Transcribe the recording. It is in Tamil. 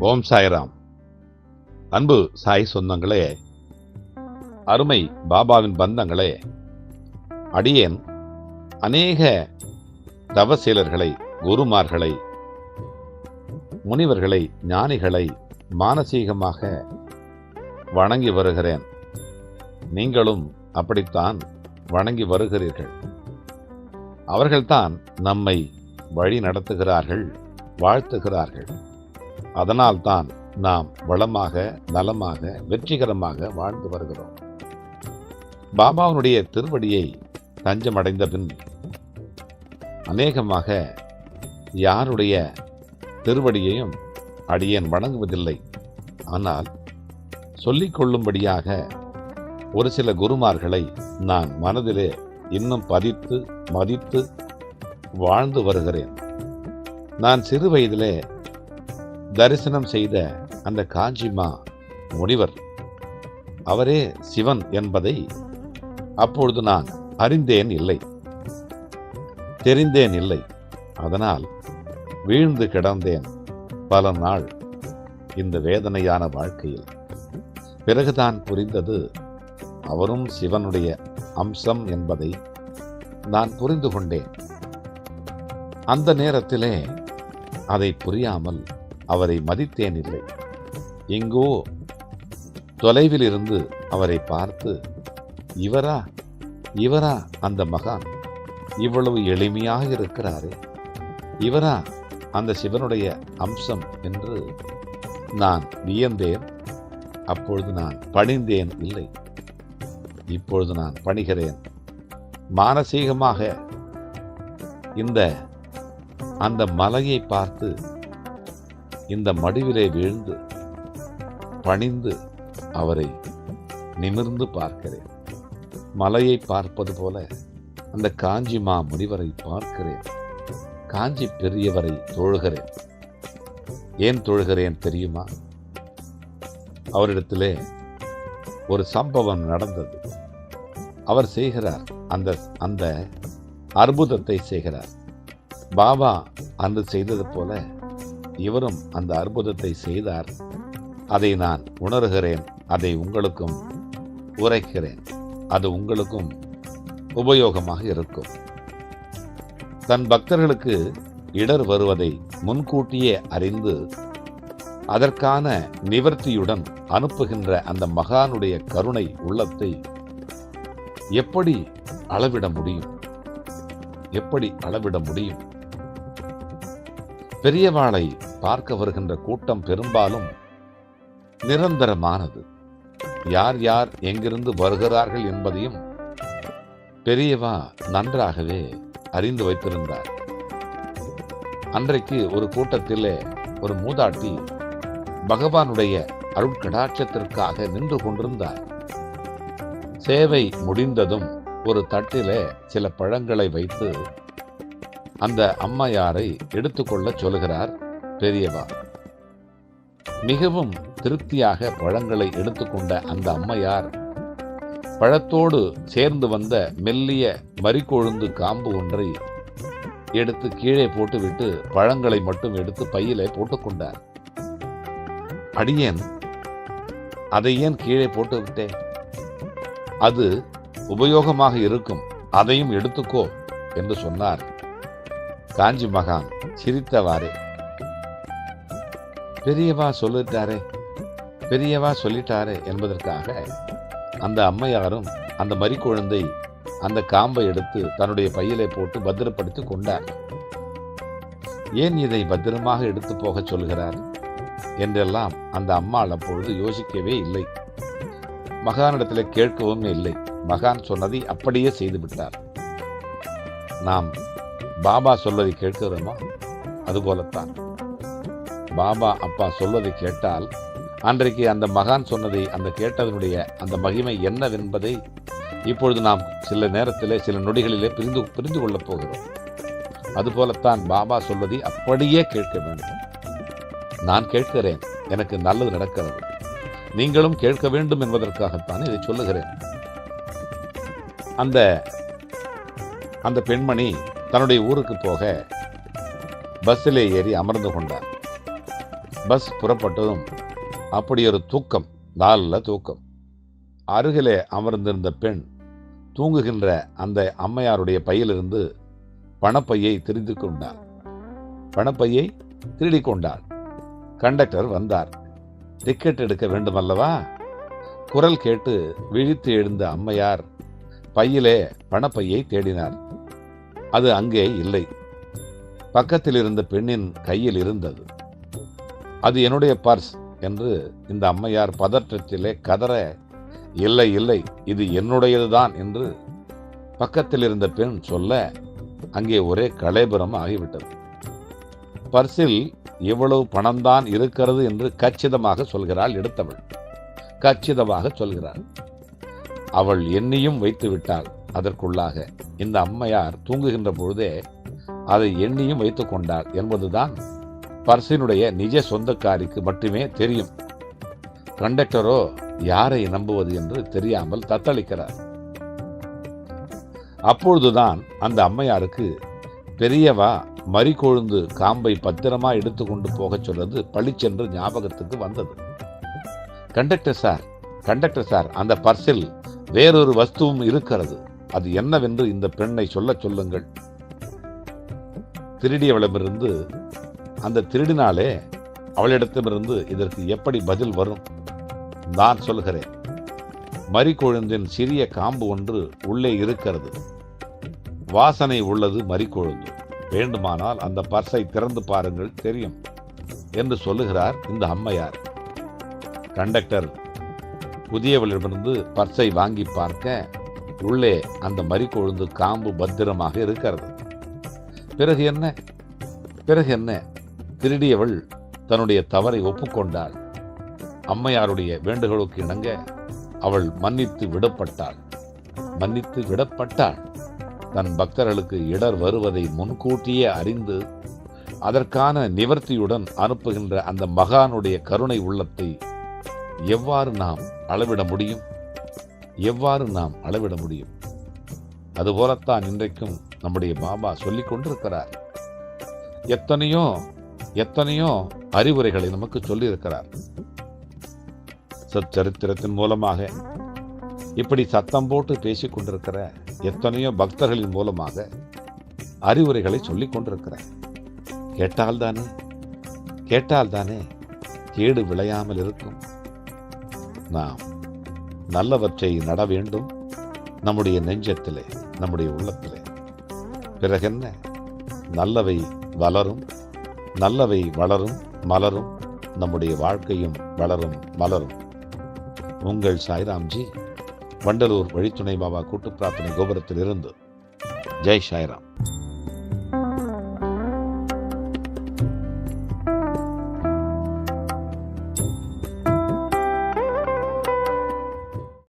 ஓம் சாய்ராம். அன்பு சாய் சொந்தங்களே அருமை பாபாவின் பந்தங்களே அடியேன் அநேக தவசீலர்களை குருமார்களை முனிவர்களை ஞானிகளை மானசீகமாக வணங்கி வருகிறேன். நீங்களும் அப்படித்தான் வணங்கி வருகிறீர்கள். அவர்கள்தான் நம்மை வழி நடத்துகிறார்கள் வாழ்த்துகிறார்கள். அதனால்தான் நாம் வளமாக நலமாக வெற்றிகரமாக வாழ்ந்து வருகிறோம். பாபாவுடைய திருவடியை தஞ்சமடைந்த பின் அநேகமாக யாருடைய திருவடியையும் அடியேன் வணங்குவதில்லை. ஆனால் சொல்லிக்கொள்ளும்படியாக ஒரு சில குருமார்களை நான் மனதிலே இன்னும் பதித்து மதித்து வாழ்ந்து வருகிறேன். நான் சிறு வயதிலே தரிசனம் செய்த அந்த காஞ்சிமா முனிவர். அவரே சிவன் என்பதை அப்பொழுது நான் அறிந்தேன் இல்லை. தெரிந்தேன் இல்லை. அதனால் வீழ்ந்து கிடந்தேன் பல நாள் இந்த வேதனையான வாழ்க்கையில். பிறகுதான் புரிந்தது அவரும் சிவனுடைய அம்சம் என்பதை நான் புரிந்து கொண்டேன். அந்த நேரத்திலே அதை புரியாமல் அவரை மதித்தேன் இல்லை எங்கோ தொலைவில் இருந்து அவரை பார்த்து இவரா இவரா அந்த மகான் இவ்வளவு எளிமையாக இருக்கிறாரே. இவரா அந்த சிவனுடைய அம்சம் என்று நான் வியந்தேன். அப்பொழுது நான் பணிந்தேன் இல்லை. இப்பொழுது நான் பணிகிறேன். மானசீகமாக இந்த அந்த மலையை பார்த்து இந்த மடிவிலே வீழ்ந்து பணிந்து அவரை நிமிர்ந்து பார்க்கிறேன். மலையை பார்ப்பது போல அந்த காஞ்சி மா முனிவரை பார்க்கிறேன். காஞ்சி பெரியவரை தொழுகிறேன். ஏன் தொழுகிறேன் தெரியுமா? அவரிடத்திலே ஒரு சம்பவம் நடந்தது. அவர் செய்கிறார் அந்த அந்த அற்புதத்தை செய்கிறார். பாபா அன்று செய்தது போல இவரும் அந்த அற்புதத்தை செய்தார். அதை நான் உணர்கிறேன். அதை உங்களுக்கும் உரைக்கிறேன். அது உங்களுக்கும் உபயோகமாக இருக்கும். தன் பக்தர்களுக்கு இடர் வருவதை முன்கூட்டியே அறிந்து அதற்கான நிவர்த்தியுடன் அனுப்புகின்ற அந்த மகானுடைய கருணை உள்ளத்தை எப்படி அளவிட முடியும்? எப்படி அளவிட முடியும்? பெரியவாளை பார்க்க வருகின்ற கூட்டம் பெரும்பாலும் நிரந்தரமானது. யார் யார் எங்கிருந்து வருகிறார்கள் என்பதையும் பெரியவா நன்றாகவே அறிந்து வைத்திருந்தார். அன்றைக்கு ஒரு கூட்டத்திலே ஒரு மூதாட்டி பகவானுடைய அருட்கடாட்சத்திற்காக நின்று கொண்டிருந்தார். சேவை முடிந்ததும் ஒரு தட்டிலே சில பழங்களை வைத்து அந்த அம்மையாரை எடுத்துக்கொள்ள சொல்கிறார் பெரியவா. மிகவும் திருப்தியாக பழங்களை எடுத்துக்கொண்ட அந்த அம்மையார் பழத்தோடு சேர்ந்து வந்த மெல்லிய மறிக்கொழுந்து காம்பு ஒன்றை எடுத்து கீழே போட்டுவிட்டு பழங்களை மட்டும் எடுத்து பையிலே போட்டுக்கொண்டார் அடியேன் அதை ஏன் கீழே போட்டு விட்டேன் அது உபயோகமாக இருக்கும் அதையும் எடுத்துக்கோ என்று சொன்னார். காஞ்சி மகான் சிரித்தவாறே. பெரியவா சொல்லிட்டாரே பெரியவா சொல்லிட்டாரே என்பதற்காக அந்த அம்மையாரும் அந்த மறிக்குழந்தை அந்த காம்பை எடுத்து தன்னுடைய பையிலே போட்டு பத்திரப்படுத்தி கொண்டார். ஏன் இதை பத்திரமாக எடுத்து போகச் சொல்கிறார் என்றெல்லாம் அந்த அம்மாள் அப்பொழுது யோசிக்கவே இல்லை. மகானிடத்தில் கேட்கவும் இல்லை. மகான் சொன்னதை அப்படியே செய்து விட்டார். நாம் பாபா சொல்வதை கேட்கிறோமா? அதுபோலத்தான். பாபா அப்பா சொல்வதை கேட்டால் அன்றைக்கு அந்த மகான் சொன்னதை அந்த கேட்டதனுடைய அந்த மகிமை என்னவென்பதை இப்பொழுது நாம் சில நேரத்திலே சில நொடிகளிலே புரிந்து புரிந்து கொள்ளப் போகிறோம். அதுபோலத்தான் பாபா சொல்வதை அப்படியே கேட்க வேண்டும். நான் கேட்கிறேன் எனக்கு நல்லது நடக்கிறது. நீங்களும் கேட்க வேண்டும் என்பதற்காகத்தான் இதை சொல்லுகிறேன். அந்த அந்த பெண்மணி தன்னுடைய ஊருக்கு போக பஸ்ஸிலே ஏறி அமர்ந்து கொண்டார். பஸ் புறப்பட்டதும் அப்படி ஒரு தூக்கம் நாளில் தூக்கம். அருகிலே அமர்ந்திருந்த பெண் தூங்குகின்ற அந்த அம்மையாருடைய பையிலிருந்து பணப்பையை திருடி கொண்டார் பணப்பையை திருடி கொண்டார் கண்டக்டர் வந்தார். டிக்கெட் எடுக்க வேண்டுமல்லவா? குரல் கேட்டு விழித்து எழுந்த அம்மையார் பையிலே பணப்பையை தேடினார். அது அங்கே இல்லை. பக்கத்தில் இருந்த பெண்ணின் கையில் இருந்தது. அது என்னுடைய பர்ஸ் என்று இந்த அம்மையார் பதற்றத்திலே கதற இல்லை இல்லை இது என்னுடையதுதான் என்று பக்கத்தில் இருந்த பெண் சொல்ல அங்கே ஒரே கலைபுரம் ஆகிவிட்டது. பர்சில் இவ்வளவு பணம்தான் இருக்கிறது என்று கச்சிதமாக சொல்கிறாள் எடுத்தவள். கச்சிதமாக சொல்கிறாள். அவள் எண்ணியும் வைத்து விட்டாள். அதற்குள்ளாக இந்த அம்மையார் தூங்குகின்ற பொழுதே அதை எண்ணியும் வைத்துக் கொண்டாள் என்பதுதான் பர்சினுடைய நிஜ சொந்தக்காரிக்கு மட்டுமே தெரியும். கண்டக்டரோ யாரை நம்புவது என்று தெரியாமல் தத்தளிக்கிறார். அப்பொழுதுதான் அந்த அம்மையாருக்கு பெரியவா மறிக்கொழுந்து காம்பை பத்திரமா எடுத்துக்கொண்டு போகச் சொல்றது பளிச்சென்று ஞாபகத்துக்கு வந்தது. கண்டக்டர் சார் கண்டக்டர் சார் அந்த பர்சில் வேறொரு வஸ்துவும் இருக்கிறது. அது என்னவென்று இந்த பெண்ணை சொல்ல சொல்லுங்கள். திருடியவளமிருந்து அந்த திருடினாலே அவளிடத்திலிருந்து இதற்கு எப்படி பதில் வரும்? நான் சொல்கிறேன் மறிக்கொழுந்தின் சிறிய காம்பு ஒன்று உள்ளே இருக்கிறது. வாசனை உள்ளது மறிக்கொழுந்து வேண்டுமானால் அந்த பர்ஸை திறந்து பாருங்கள் தெரியும் என்று சொல்லுகிறார் இந்த அம்மையார். கண்டக்டர் புதியவளிடமிருந்து பர்ஸை வாங்கி பார்க்க உள்ளே அந்த மறிக்கொழுந்து காம்பு பத்திரமாக இருக்கிறது. பிறகு என்ன? பிறகு என்ன? திருடியவள் தன்னுடைய தவறை ஒப்புக்கொண்டாள். அம்மையாருடைய வேண்டுகோளுக்கு இணங்க அவள் மன்னித்து விடப்பட்டாள். மன்னித்து விடப்பட்டாள். தன் பக்தர்களுக்கு இடர் வருவதை முன்கூட்டியே அறிந்து அதற்கான நிவர்த்தியுடன் அனுப்புகின்ற அந்த மகானுடைய கருணை உள்ளத்தை எவ்வாறு நாம் அளவிட முடியும்? எவ்வாறு நாம் அளவிட முடியும்? அதுபோலத்தான் இன்றைக்கும் நம்முடைய பாபா சொல்லிக் கொண்டிருக்கிறார். எத்தனையோ எத்தனையோ அறிவுரைகளை நமக்கு சொல்லியிருக்கிறார். சச்சரித்திரத்தின் மூலமாக இப்படி சத்தம் போட்டு பேசிக் கொண்டிருக்கிற எத்தனையோ பக்தர்களின் மூலமாக அறிவுரைகளை சொல்லிக் கொண்டிருக்கிறார். கேட்டால்தானே கேட்டால்தானே கேடு விளையாமல் இருக்கும். நாம் நல்லவற்றை நட வேண்டும். நம்முடைய நெஞ்சத்திலே நம்முடைய உள்ளத்திலே. பிறகென்ன? நல்லவை வளரும். நல்லவை வளரும் மலரும் நம்முடைய வாழ்க்கையும் வளரும் மலரும். உங்கள் சாய்ராம்ஜி வண்டலூர் வழித்துணை பாபா கூட்டு பிரார்த்தனை கோபுரத்தில் இருந்து ஜெய் சாய்ராம்.